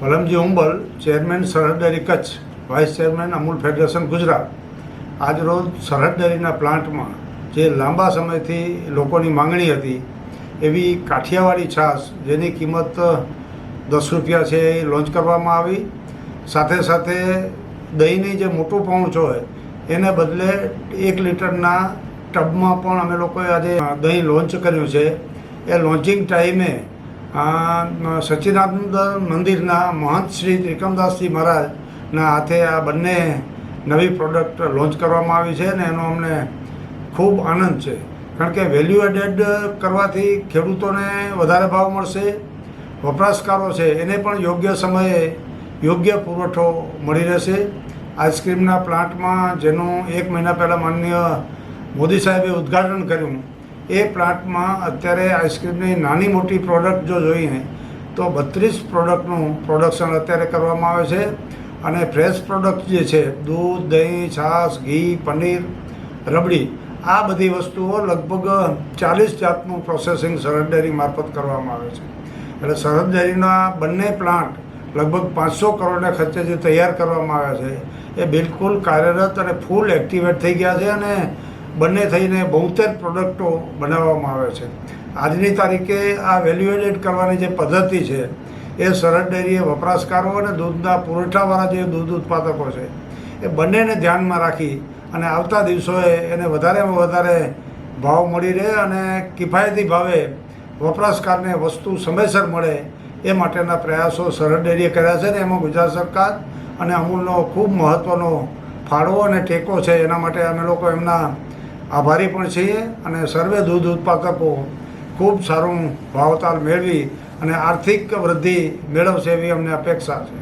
Valamji Umbal, chairman Sarhad dairy Kutch, vice chairman Amul federation Gujarat. આજરોજ સરહદ ડેરીના પ્લાન્ટમાં જે લાંબા સમયથી લોકોની માંગણી હતી, એવી કાઠિયાવાડી છાશ જેની કિંમત દસ રૂપિયા છે એ લોન્ચ કરવામાં આવી. સાથે સાથે દહીંની જે મોટું પાઉચ હોય, એને બદલે એક લીટરના ટબમાં પણ અમે લોકોએ આજે દહીં લોન્ચ કર્યું છે. એ લોન્ચિંગ ટાઈમે સચ્ચિદાનંદ મંદિરના મહંત શ્રી ત્રિકમદાસજી મહારાજના હાથે આ બંને નવી પ્રોડક્ટ લોન્ચ કરવામાં આવી છે અને એનો અમને ખૂબ આનંદ છે. કારણ કે વેલ્યુ એડેડ કરવાથી ખેડૂતોને વધારે ભાવ મળશે, વપરાશકારો છે, એને પણ યોગ્ય સમયે યોગ્ય પુરવઠો મળી રહેશે. આઈસ્ક્રીમના પ્લાન્ટમાં, જેનું એક મહિના પહેલાં માનનીય મોદી સાહેબે ઉદ્ઘાટન કર્યું એ પ્લાન્ટમાં અત્યારે આઈસ્ક્રીમની નાની મોટી પ્રોડક્ટ જો જોઈએ, તો બત્રીસ પ્રોડક્ટનું પ્રોડક્શન અત્યારે કરવામાં આવે છે. અને ફ્રેશ પ્રોડક્ટ જે છે, દૂધ, દહીં, છાશ, ઘી, પનીર, રબડી, આ બધી વસ્તુઓ લગભગ ચાલીસ જાતનું પ્રોસેસિંગ સરહદ ડેરી મારફત કરવામાં આવે છે. એટલે સરહદ ડેરીના બંને પ્લાન્ટ લગભગ પાંચસો કરોડના ખર્ચે જે તૈયાર કરવામાં આવ્યા છે. એ બિલકુલ કાર્યરત અને ફૂલ એક્ટિવેટ થઈ ગયા છે અને બંને થઈને બહુતેર પ્રોડક્ટો બનાવવામાં આવે છે. આજની તારીખે આ વેલ્યુએડેડ કરવાની જે પદ્ધતિ છે, એ સરહદ ડેરીએ વપરાશકારો અને દૂધના પુરવઠાવાળા જે દૂધ ઉત્પાદકો છે, એ બંનેને ધ્યાનમાં રાખી અને આવતા દિવસોએ એને વધારેમાં વધારે ભાવ મળી રહે અને કિફાયતી ભાવે વપરાશકારને વસ્તુ સમયસર મળે એ માટેના પ્રયાસો સરહદ ડેરીએ કર્યા છે ને એમાં ગુજરાત સરકાર અને અમૂલનો ખૂબ મહત્ત્વનો ફાળો અને ટેકો છે. એના માટે અમે લોકો એમના આભારી પણ છીએ અને સર્વે દૂધ ઉત્પાદકો ખૂબ સારું ભાવતાલ મેળવી અને આર્થિક વૃદ્ધિ મેળવશે એવી અમને અપેક્ષા છે.